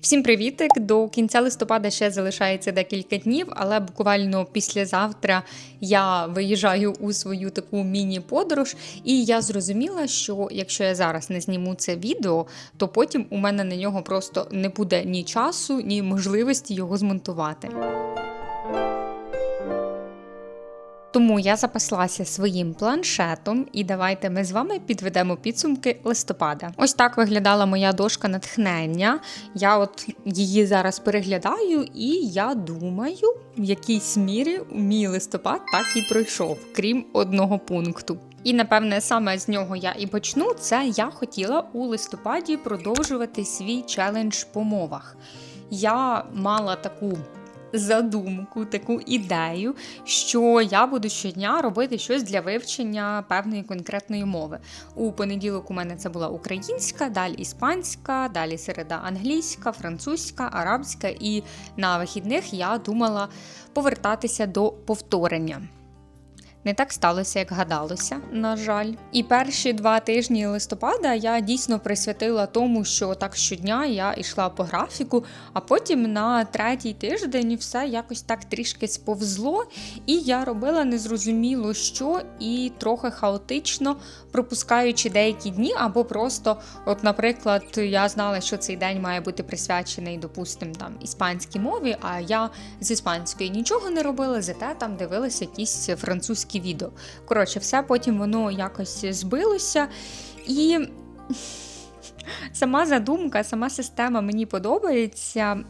Всім привітик! До кінця листопада ще залишається декілька днів, але буквально післязавтра я виїжджаю у свою таку міні-подорож, і я зрозуміла, що якщо я зараз не зніму це відео, то потім у мене на нього просто не буде ні часу, ні можливості його змонтувати. Тому я запаслася своїм планшетом, і давайте ми з вами підведемо підсумки листопада. Ось так виглядала моя дошка натхнення. Я от її зараз переглядаю, і я думаю, в якійсь мірі мій листопад так і пройшов, крім одного пункту. І напевне саме з нього я і почну. Це я хотіла у листопаді продовжувати свій челендж по мовах. Я мала таку задумку, таку ідею, що я буду щодня робити щось для вивчення певної конкретної мови. У понеділок у мене це була українська, далі іспанська, далі середа англійська, французька, арабська, і на вихідних я думала повертатися до повторення. Не так сталося, як гадалося, на жаль. І перші два тижні листопада я дійсно присвятила тому, що так щодня я йшла по графіку, а потім на третій тиждень все якось так трішки сповзло, і я робила незрозуміло що і трохи хаотично, пропускаючи деякі дні, або просто, от, наприклад, я знала, що цей день має бути присвячений, допустимо, там іспанській мові, а я з іспанської нічого не робила, зате там дивилася якісь французькі відео. Коротше, все потім воно якось збилося. І сама задумка, сама система мені подобається.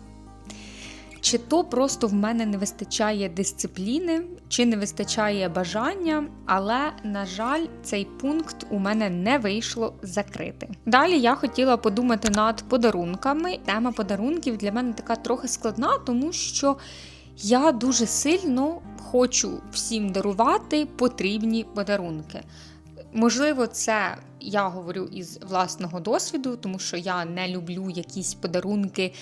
Чи то просто в мене не вистачає дисципліни, чи не вистачає бажання, але, на жаль, цей пункт у мене не вийшло закрити. Далі я хотіла подумати над подарунками. Тема подарунків для мене така трохи складна, тому що я дуже сильно хочу всім дарувати потрібні подарунки. Можливо, це я говорю із власного досвіду, тому що я не люблю якісь подарунки,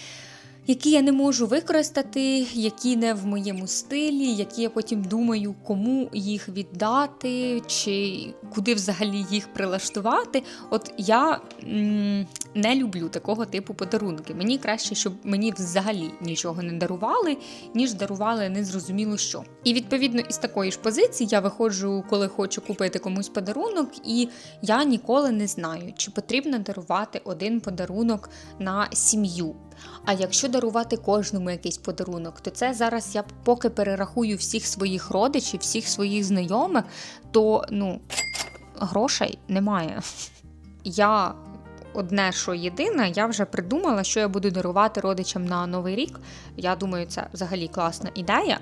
які я не можу використати, які не в моєму стилі, які я потім думаю, кому їх віддати, чи куди взагалі їх прилаштувати. От я м, не люблю такого типу подарунки. Мені краще, щоб мені взагалі нічого не дарували, ніж дарували незрозуміло що. І відповідно із такої ж позиції я виходжу, коли хочу купити комусь подарунок, і я ніколи не знаю, чи потрібно дарувати один подарунок на сім'ю. А якщо дарувати кожному якийсь подарунок, то це зараз я поки перерахую всіх своїх родичів, всіх своїх знайомих, то ну грошей немає. Я одне, що єдине, я вже придумала, що я буду дарувати родичам на новий рік. Я думаю, це взагалі класна ідея.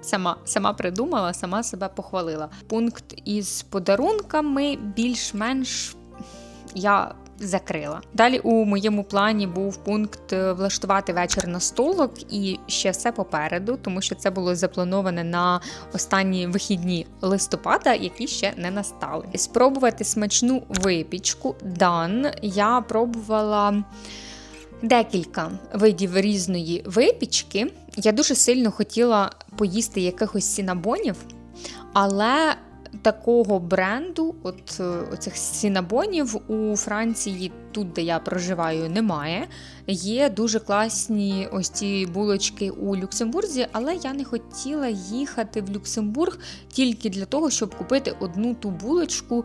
Сама сама придумала, сама себе похвалила. Пункт із подарунками більш-менш я закрила. Далі у моєму плані був пункт е, влаштувати вечір на столок, і ще все попереду, тому що це було заплановане на останні вихідні листопада, які ще не настали. Спробувати смачну випічку. Дан я пробувала. Декілька видів різної випічки. Я дуже сильно хотіла поїсти якихось сінабонів, але такого бренду, от е, оцих сінабонів у Франції, тут, де я проживаю, немає. Є дуже класні ось ці булочки у Люксембурзі, але я не хотіла їхати в Люксембург тільки для того, щоб купити одну ту булочку.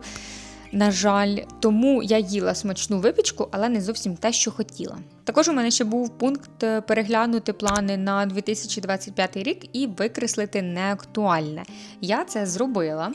На жаль, тому я їла смачну випічку, але не зовсім те, що хотіла. Також у мене ще був пункт е, переглянути плани на 2025 рік і викреслити неактуальне. Я це зробила.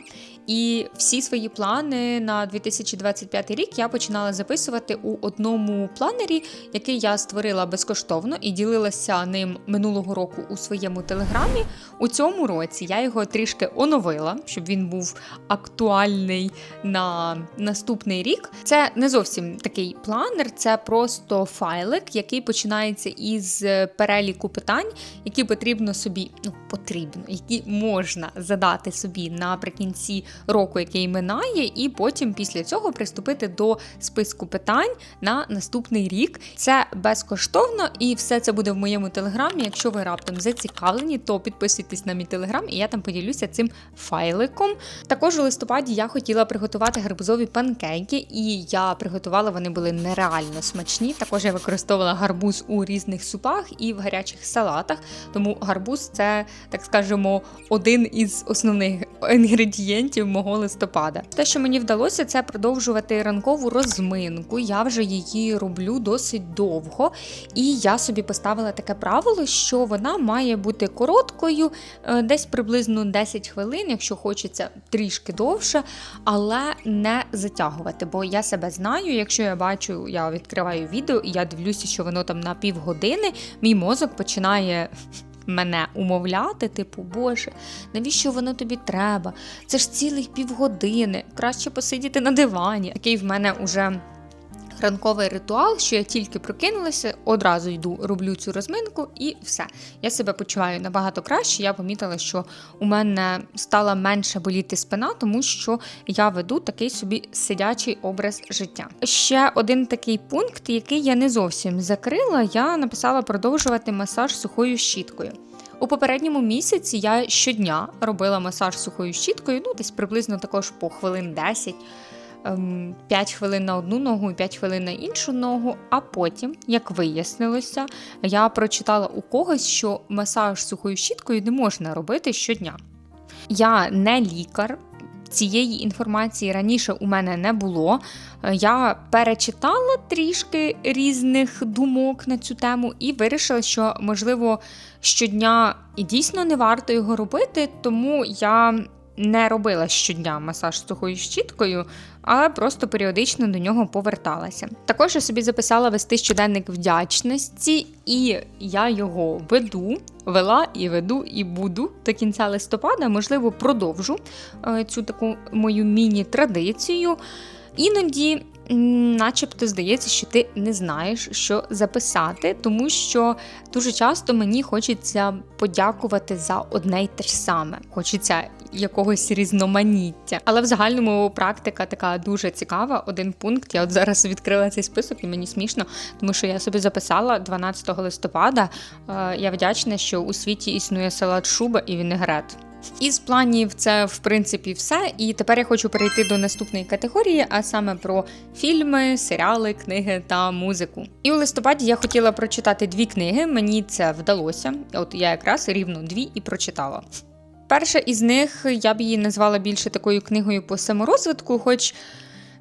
І всі свої плани на 2025 рік я починала записувати у одному планері, який я створила безкоштовно і ділилася ним минулого року у своєму телеграмі. У цьому році я його трішки оновила, щоб він був актуальний на наступний рік. Це не зовсім такий планер, це просто файлик, який починається із переліку питань, які потрібно собі, ну потрібно, які можна задати собі наприкінці року, який минає, і потім після цього приступити до списку питань на наступний рік. Це безкоштовно, і все це буде в моєму телеграмі. Якщо ви раптом зацікавлені, то підписуйтесь на мій телеграм, і я там поділюся цим файликом. Також у листопаді я хотіла приготувати гарбузові панкейки, і я приготувала, вони були нереально смачні. Також я використовувала гарбуз у різних супах і в гарячих салатах. Тому гарбуз це, так скажемо, один із основних інгредієнтів мого листопада. Те, що мені вдалося, це продовжувати ранкову розминку. Я вже її роблю досить довго, і я собі поставила таке правило, що вона має бути короткою, е, десь приблизно 10 хвилин, якщо хочеться трішки довше, але не затягувати. Бо я себе знаю, якщо я бачу, я відкриваю відео і я дивлюся, що воно там на півгодини, мій мозок починає. Мене умовляти, типу, Боже, навіщо воно тобі треба? Це ж цілих півгодини. Краще посидіти на дивані. Такий в мене уже ранковий ритуал, що я тільки прокинулася, одразу йду, роблю цю розминку і все. Я себе почуваю набагато краще. Я помітила, що у мене стала менше боліти спина, тому що я веду такий собі сидячий образ життя. Ще один такий пункт, який я не зовсім закрила, я написала продовжувати масаж сухою щіткою. У попередньому місяці я щодня робила масаж сухою щіткою, ну десь приблизно також по хвилин 10. 5 ем, хвилин на одну ногу і 5 хвилин на іншу ногу. А потім, як вияснилося, я прочитала у когось, що масаж сухою щіткою не можна робити щодня. Я не лікар. Цієї інформації раніше у мене не було. Я перечитала трішки різних думок на цю тему і вирішила, що, можливо, щодня і дійсно не варто його робити, тому я не робила щодня масаж сухою щіткою, але просто періодично до нього поверталася. Також я собі записала вести щоденник вдячності, і я його веду, вела і веду, і буду до кінця листопада, можливо, продовжу е, цю таку мою міні-традицію. Іноді начебто здається, що ти не знаєш, що записати, тому що дуже часто мені хочеться подякувати за одне й те ж саме. Хочеться якогось різноманіття. Але в загальному практика така дуже цікава. Один пункт. Я от зараз відкрила цей список, і мені смішно, тому що я собі записала 12 листопада. Е, я вдячна, що у світі існує салат шуба і вінегрет. Із планів це в принципі все. І тепер я хочу перейти до наступної категорії, а саме про фільми, серіали, книги та музику. І у листопаді я хотіла прочитати дві книги. Мені це вдалося. От я якраз рівно дві і прочитала. Перша із них я б її назвала більше такою книгою по саморозвитку, хоч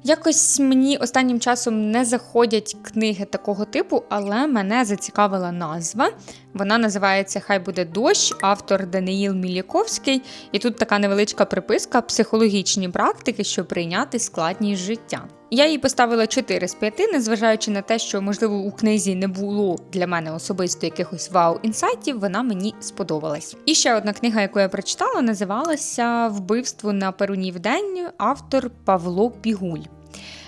Якось мені останнім часом не заходять книги такого типу, але мене зацікавила назва. Вона називається Хай буде дощ, автор Даниїл Міліковський. І тут така невеличка приписка психологічні практики, щоб прийняти складність життя. Я їй поставила 4 з 5, незважаючи на те, що, можливо, у книзі не було для мене особисто якихось вау-інсайтів, вона мені сподобалась. І ще одна книга, яку я прочитала, називалася Вбивство на Перуні в день, автор Павло Пігуль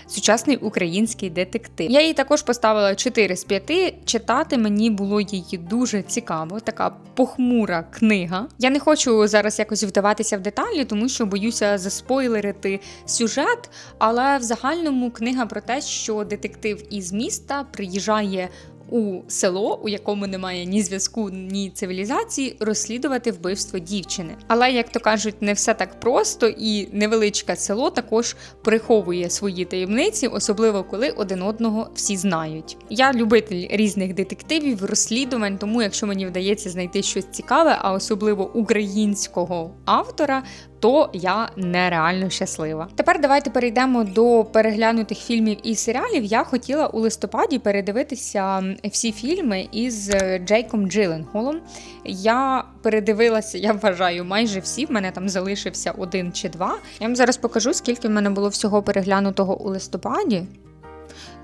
сучасний український детектив. Я їй також поставила 4 з 5. Читати мені було її дуже цікаво, така похмура книга. Я не хочу зараз якось вдаватися в деталі, тому що боюся заспойлерити сюжет. Але в загальному книга про те, що детектив із міста приїжджає у село, у якому немає ні зв'язку, ні цивілізації, розслідувати вбивство дівчини. Але, як то кажуть, не все так просто, і невеличке село також приховує свої таємниці, особливо коли один одного всі знають. Я любитель різних детективів, розслідувань, тому якщо мені вдається знайти щось цікаве, а особливо українського автора, то я нереально щаслива. Тепер давайте перейдемо до переглянутих фільмів і серіалів. Я хотіла у листопаді передивитися всі фільми із Джейком Джиленголом. Я передивилася, я вважаю, майже всі. В мене там залишився один чи два. Я вам зараз покажу, скільки в мене було всього переглянутого у листопаді.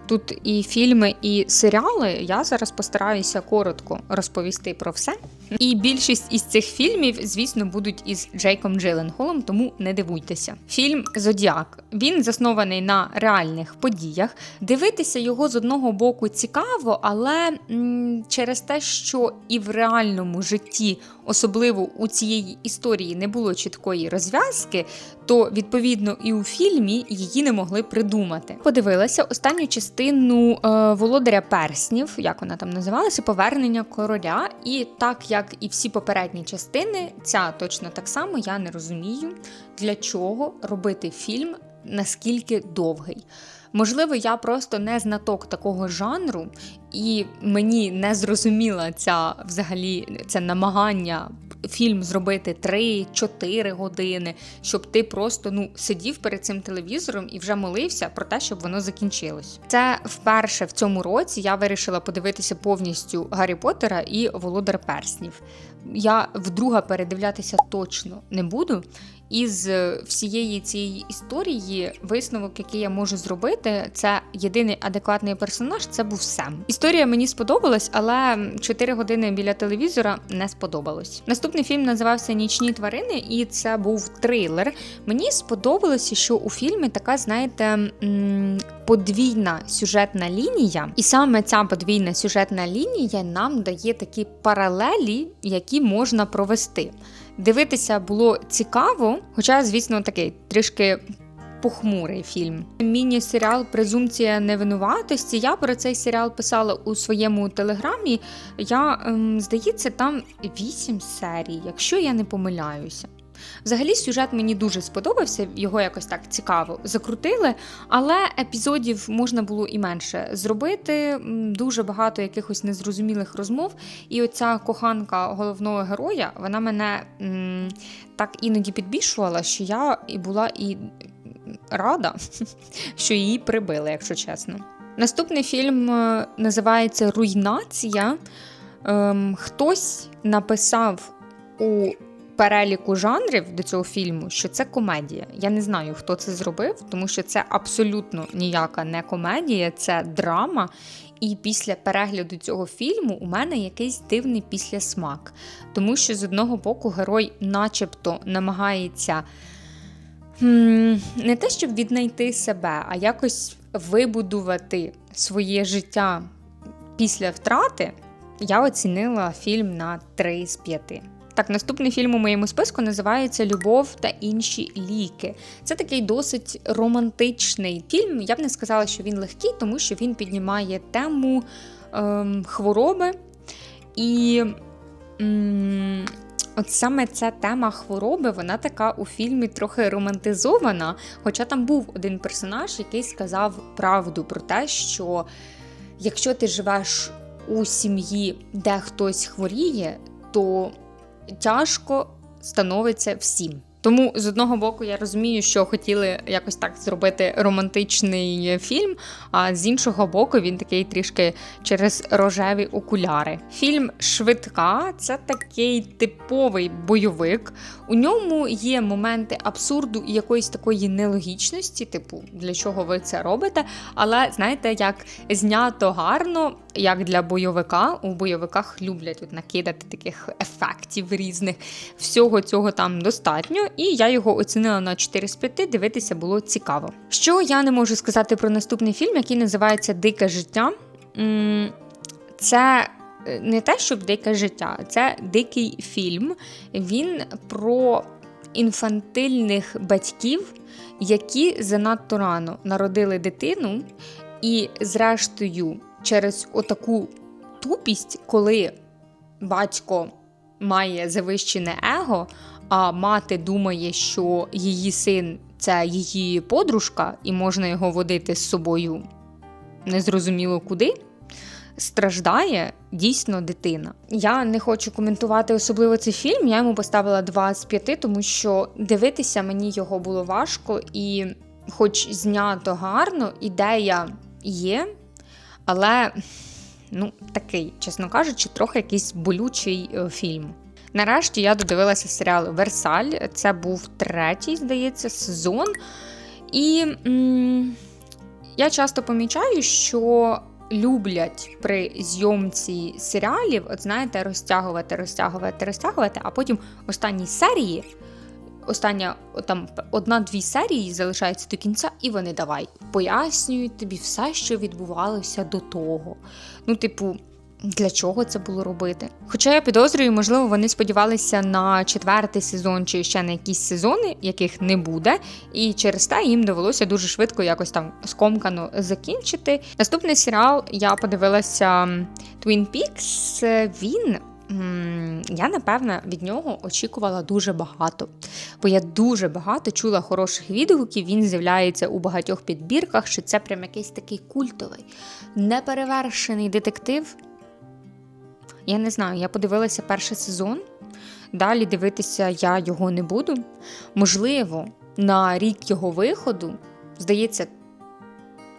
Тут і фільми, і серіали. Я зараз постараюся коротко розповісти про все. І більшість із цих фільмів, звісно, будуть із Джейком Джилленхолом, тому не дивуйтеся. Фільм Зодіак він заснований на реальних подіях. Дивитися його з одного боку цікаво, але м через те, що і в реальному житті, особливо у цієї історії, не було чіткої розв'язки, то відповідно і у фільмі її не могли придумати. Подивилася останню частину е, володаря перснів, як вона там називалася, повернення короля. І так як і всі попередні частини, ця точно так само я не розумію, для чого робити фільм наскільки довгий. Можливо, я просто не знаток такого жанру, і мені не зрозуміла ця взагалі це намагання фільм зробити 3-4 години, щоб ти просто ну сидів перед цим телевізором і вже молився про те, щоб воно закінчилось. Це вперше в цьому році я вирішила подивитися повністю Гаррі Поттера і Володар Перснів. Я вдруге передивлятися точно не буду. Із всієї цієї історії висновок, який я можу зробити, це єдиний адекватний персонаж. Це був Сем. Історія мені сподобалась, але 4 години біля телевізора не сподобалось. Наступний фільм називався Нічні тварини, і це був трилер. Мені сподобалося, що у фільмі така, знаєте, подвійна сюжетна лінія, і саме ця подвійна сюжетна лінія нам дає такі паралелі, які можна провести. Дивитися було цікаво, хоча, звісно, такий трішки. Похмурий фільм. Міні-серіал Презумпція невинуватості. Я про цей серіал писала у своєму телеграмі. Я, ем, здається, там вісім серій, якщо я не помиляюся. Взагалі, сюжет мені дуже сподобався, його якось так цікаво закрутили, але епізодів можна було і менше зробити. Дуже багато якихось незрозумілих розмов. І оця коханка головного героя, вона мене м так іноді підбільшувала, що я і була і рада, що її прибили, якщо чесно. Наступний фільм е, називається Руйнація. Ем, хтось написав у переліку жанрів до цього фільму, що це комедія. Я не знаю, хто це зробив, тому що це абсолютно ніяка не комедія, це драма. І після перегляду цього фільму у мене якийсь дивний післясмак. Тому що з одного боку герой, начебто, намагається не те, щоб віднайти себе, а якось вибудувати своє життя після втрати. Я оцінила фільм на 3 з 5. Так, наступний фільм у моєму списку називається Любов та інші ліки. Це такий досить романтичний фільм. Я б не сказала, що він легкий, тому що він піднімає тему ем, хвороби. І ем, от саме ця тема хвороби, вона така у фільмі трохи романтизована. Хоча там був один персонаж, який сказав правду про те, що якщо ти живеш у сім'ї, де хтось хворіє, то тяжко становиться всім. Тому з одного боку я розумію, що хотіли якось так зробити романтичний фільм, а з іншого боку, він такий трішки через рожеві окуляри. Фільм Швидка це такий типовий бойовик. У ньому є моменти абсурду і якоїсь такої нелогічності, типу, для чого ви це робите. Але знаєте, як знято гарно, як для бойовика, у бойовиках люблять от накидати таких ефектів різних. Всього цього там достатньо і я його оцінила на 4 з 5, дивитися було цікаво. Що я не можу сказати про наступний фільм, який називається Дике життя. Це е, не те, щоб дике життя, це дикий фільм. Він про інфантильних батьків, які занадто рано народили дитину, і, зрештою, через отаку тупість, коли батько має завищене его, а мати думає, що її син це її подружка, і можна його водити з собою незрозуміло куди. Страждає дійсно дитина. Я не хочу коментувати особливо цей фільм. Я йому поставила 2 з 5, тому що дивитися мені його було важко, і, хоч знято гарно, ідея є, але ну, такий, чесно кажучи, трохи якийсь болючий е, фільм. Нарешті я додивилася серіал Версаль. Це був третій, здається, сезон. І м я часто помічаю, що люблять при зйомці серіалів, от знаєте, розтягувати, розтягувати, розтягувати, а потім в останній серії. Остання там одна-дві серії залишаються до кінця, і вони давай пояснюють тобі все, що відбувалося до того. Ну, типу, для чого це було робити? Хоча я підозрюю, можливо, вони сподівалися на четвертий сезон чи ще на якісь сезони, яких не буде, і через те їм довелося дуже швидко якось там скомкано закінчити. Наступний серіал я подивилася Twin Peaks. Він. Я напевно від нього очікувала дуже багато, бо я дуже багато чула хороших відгуків. Він з'являється у багатьох підбірках, що це прям якийсь такий культовий, неперевершений детектив, я не знаю, я подивилася перший сезон. Далі дивитися я його не буду. Можливо, на рік його виходу, здається,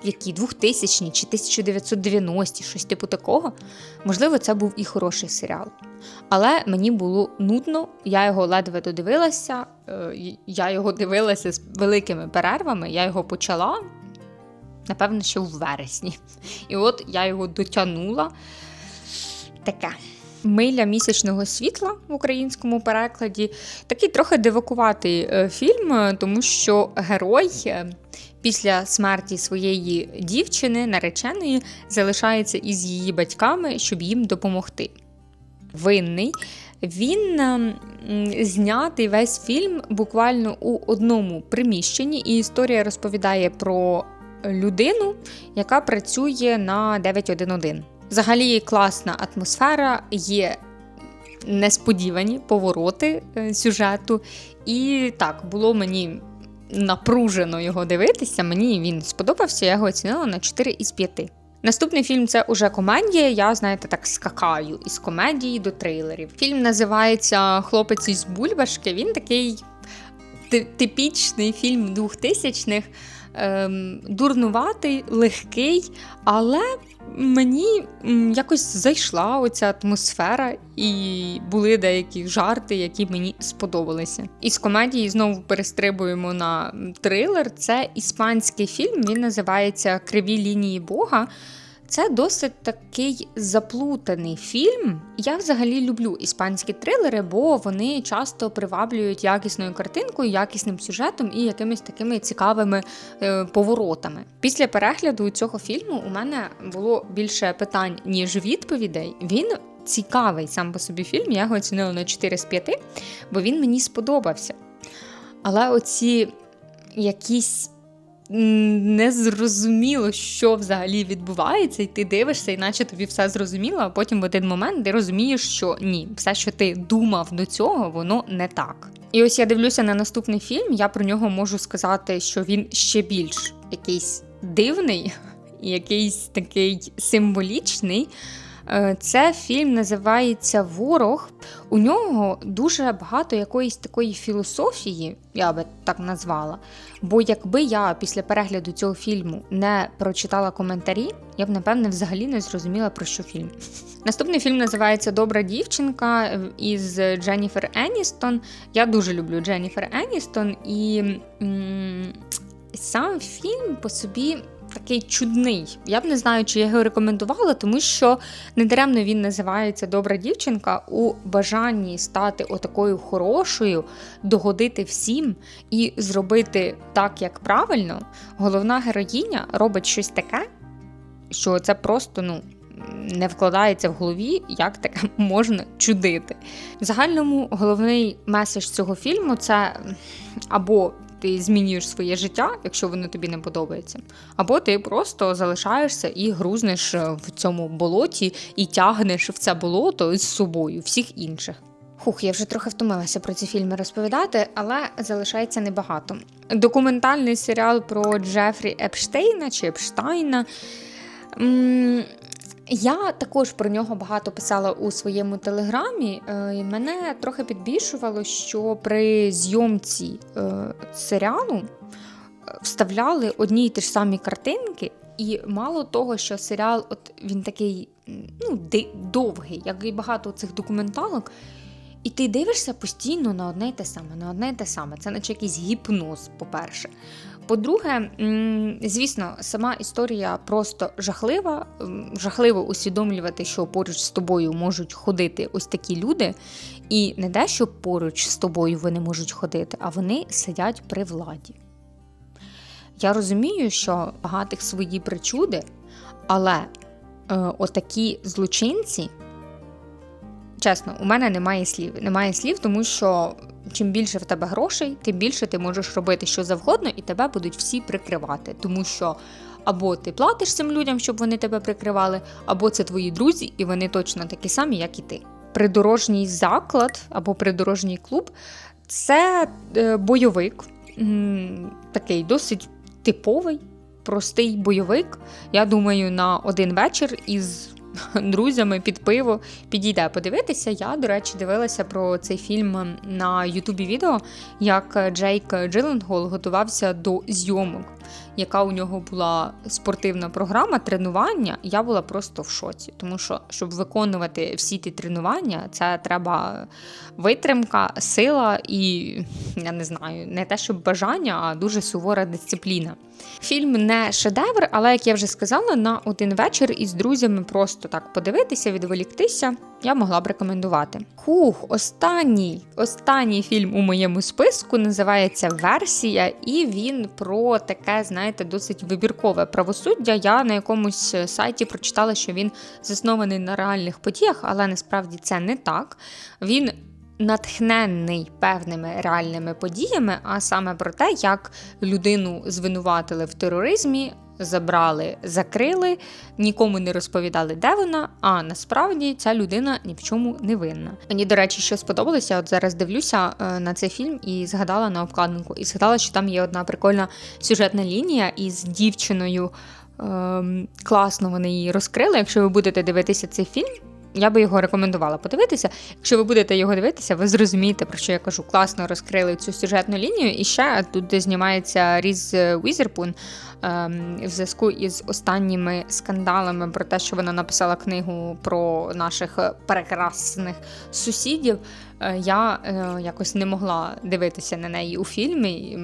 які 2000 чи 1990 щось типу такого. Можливо, це був і хороший серіал. Але мені було нудно, я його ледве додивилася, е, я його дивилася з великими перервами, я його почала, напевно, ще в вересні. І от я його дотягнула таке. Миля місячного світла в українському перекладі. Такий трохи дивакуватий е, фільм, е, тому що герой е, після смерті своєї дівчини, нареченої, залишається із її батьками, щоб їм допомогти. Винний. Він знятий весь фільм буквально у одному приміщенні, і історія розповідає про людину, яка працює на 911. Взагалі класна атмосфера, є несподівані повороти е, сюжету. І так, було мені напружено його дивитися. Мені він сподобався, я його оцінила на 4 із 5. Наступний фільм це уже комедія. Я, знаєте, так скакаю із комедії до трейлерів. Фільм називається Хлопець із Бульбашки. Він такий типічний фільм 2000-х, ем, дурнуватий, легкий, але мені якось зайшла оця атмосфера, і були деякі жарти, які мені сподобалися. Із комедії знову перестрибуємо на трилер. Це іспанський фільм. Він називається Криві лінії Бога. Це досить такий заплутаний фільм. Я взагалі люблю іспанські трилери, бо вони часто приваблюють якісною картинкою, якісним сюжетом і якимись такими цікавими е, поворотами. Після перегляду цього фільму у мене було більше питань, ніж відповідей. Він цікавий сам по собі фільм. Я його оцінила на 4 з 5, бо він мені сподобався. Але оці якісь не зрозуміло, що взагалі відбувається, і ти дивишся, іначе тобі все зрозуміло, а потім в один момент ти розумієш, що ні, все, що ти думав до цього, воно не так. І ось я дивлюся на наступний фільм. Я про нього можу сказати, що він ще більш якийсь дивний, якийсь такий символічний. Е, це фільм називається Ворог. У нього дуже багато якоїсь такої філософії, я би так назвала. Бо якби я після перегляду цього фільму не прочитала коментарі, я б, напевне, взагалі не зрозуміла, про що фільм. Наступний фільм називається Добра дівчинка із Дженніфер Еністон. Я дуже люблю Дженніфер Еністон, і м сам фільм по собі такий чудний. Я б не знаю, чи я його рекомендувала, тому що недаремно він називається Добра дівчинка у бажанні стати отакою хорошою, догодити всім і зробити так, як правильно. Головна героїня робить щось таке, що це просто, ну. Не вкладається в голові, як таке можна чудити. В загальному головний меседж цього фільму це або ти змінюєш своє життя, якщо воно тобі не подобається, або ти просто залишаєшся і грузнеш в цьому болоті і тягнеш в це болото з собою всіх інших. Хух, я вже трохи втомилася про ці фільми розповідати, але залишається небагато. Документальний серіал про Джефрі Епштейна чи Епштайна. Я також про нього багато писала у своєму телеграмі. Е, і Мене трохи підбільшувало, що при зйомці е, серіалу е, вставляли одні й ті ж самі картинки, і мало того, що серіал, от він такий ну, довгий, як і багато цих документалок. І ти дивишся постійно на одне й те саме, на одне й те саме. Це наче якийсь гіпноз, по-перше. По-друге, звісно, сама історія просто жахлива. Жахливо усвідомлювати, що поруч з тобою можуть ходити ось такі люди, і не те, що поруч з тобою вони можуть ходити, а вони сидять при владі. Я розумію, що багатих свої причуди, але е, отакі злочинці, чесно, у мене немає слів. Немає слів, тому що чим більше в тебе грошей, тим більше ти можеш робити що завгодно, і тебе будуть всі прикривати. Тому що або ти платиш цим людям, щоб вони тебе прикривали, або це твої друзі, і вони точно такі самі, як і ти. Придорожній заклад або придорожній клуб це е, бойовик, такий досить типовий, простий бойовик. Я думаю, на один вечір із друзями під пиво підійде подивитися. Я, до речі, дивилася про цей фільм на Ютубі відео, як Джейк Джиленгол готувався до зйомок, яка у нього була спортивна програма, тренування. Я була просто в шоці, тому що щоб виконувати всі ті тренування, це треба витримка, сила і я не знаю, не те, щоб бажання, а дуже сувора дисципліна. Фільм не шедевр, але як я вже сказала, на один вечір із друзями просто так подивитися, відволіктися, я могла б рекомендувати. Хух, останній, останній фільм у моєму списку називається Версія, і він про таке, знаєте, досить вибіркове правосуддя. Я на якомусь сайті прочитала, що він заснований на реальних подіях, але насправді це не так. Він натхненний певними реальними подіями, а саме про те, як людину звинуватили в тероризмі. Забрали, закрили, нікому не розповідали, де вона. А насправді ця людина ні в чому не винна. Мені, до речі, що сподобалося, от зараз дивлюся е, на цей фільм і згадала на обкладинку. І згадала, що там є одна прикольна сюжетна лінія із дівчиною. Ем, класно вони її розкрили. Якщо ви будете дивитися цей фільм, я би його рекомендувала подивитися. Якщо ви будете його дивитися, ви зрозумієте, про що я кажу. Класно розкрили цю сюжетну лінію. І ще тут знімається Різ Візерпун ем, в зв'язку із останніми скандалами про те, що вона написала книгу про наших прекрасних сусідів. Е, Я е, якось не могла дивитися на неї у фільмі.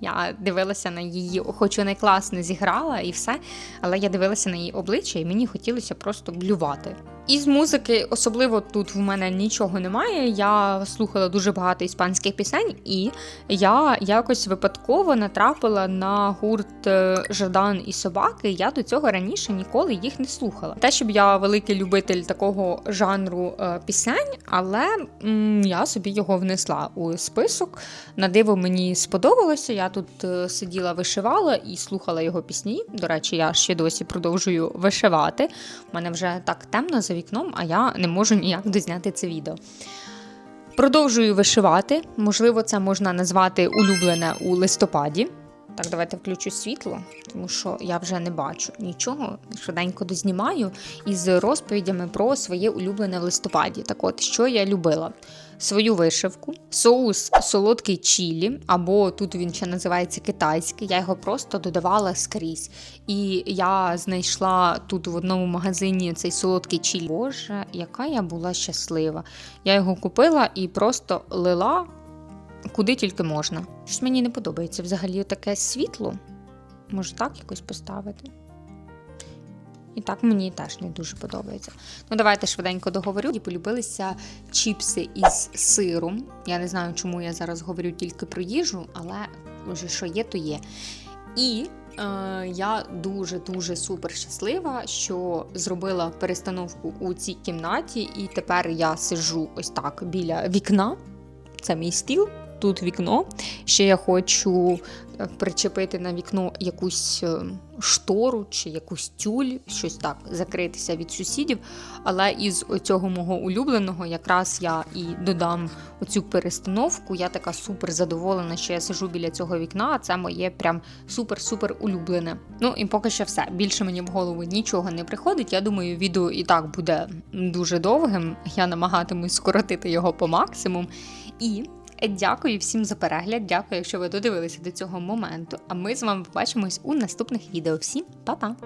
Я- дивилася на її, хоч вона класно зіграла і все, але я дивилася на її обличчя, і мені хотілося просто блювати. Із музики, особливо тут в мене нічого немає. Я слухала дуже багато іспанських пісень, і я якось випадково натрапила на гурт е, Жадан і собаки. Я до цього раніше ніколи їх не слухала. Те, щоб я великий любитель такого жанру е, пісень, але м, я собі його внесла у список. На диво мені сподобалося. Я тут е, сиділа, вишивала і слухала його пісні. До речі, я ще досі продовжую вишивати. У мене вже так темно за вікном, а я не можу ніяк дозняти це відео. Продовжую вишивати. Можливо, це можна назвати улюблене у листопаді. Так, давайте включу світло, тому що я вже не бачу нічого. Швиденько дознімаю із розповідями про своє улюблене в листопаді. Так от, що я любила? Свою вишивку, соус солодкий чілі, або тут він ще називається китайський. Я його просто додавала скрізь. І я знайшла тут в одному магазині цей солодкий чілі. Боже, яка я була щаслива. Я його купила і просто лила куди тільки можна. Щось мені не подобається взагалі таке світло. Може так якось поставити. І так мені теж не дуже подобається. Ну, давайте швиденько договорю. І полюбилися чіпси із сиром. Я не знаю, чому я зараз говорю тільки про їжу, але вже що є, то є. І е, я дуже-дуже супер щаслива, що зробила перестановку у цій кімнаті, і тепер я сиджу ось так біля вікна. Це мій стіл. Тут вікно. Ще я хочу е, причепити на вікно якусь е, штору чи якусь тюль, щось так, закритися від сусідів. Але із цього мого улюбленого якраз я і додам оцю перестановку. Я така супер задоволена, що я сижу біля цього вікна, а це моє прям супер-супер улюблене. Ну і поки що все. Більше мені в голову нічого не приходить. Я думаю, відео і так буде дуже довгим. Я намагатимусь скоротити його по максимум. І Дякую всім за перегляд. Дякую, якщо ви додивилися до цього моменту. А ми з вами побачимось у наступних відео. Всім па-па!